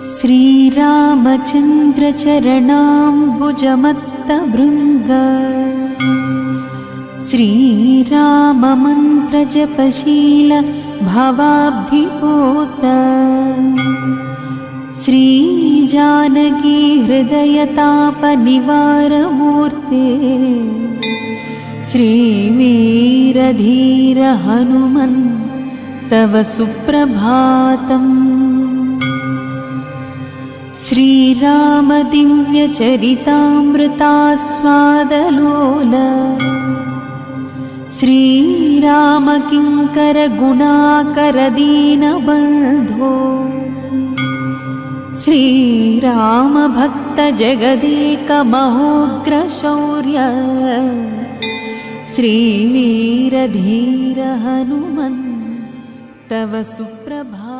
श्रीरामचन्द्रचरणाम्बुजमत्तभृङ्ग। श्रीराममन्त्रजपशील भवाब्धिपूत। श्रीजानकी हृदयतापनिवारमूर्ते श्रीवीरधीर हनुमन् तव सुप्रभातम् श्रीरामदिव्यचरितामृतास्वादलोल। श्रीरामकिङ्करगुणाकरदीनबन्धो। श्रीरामभक्तजगदेकमहोग्रशौर्य। श्रीवीरधीर हनुमन् तव सुप्रभा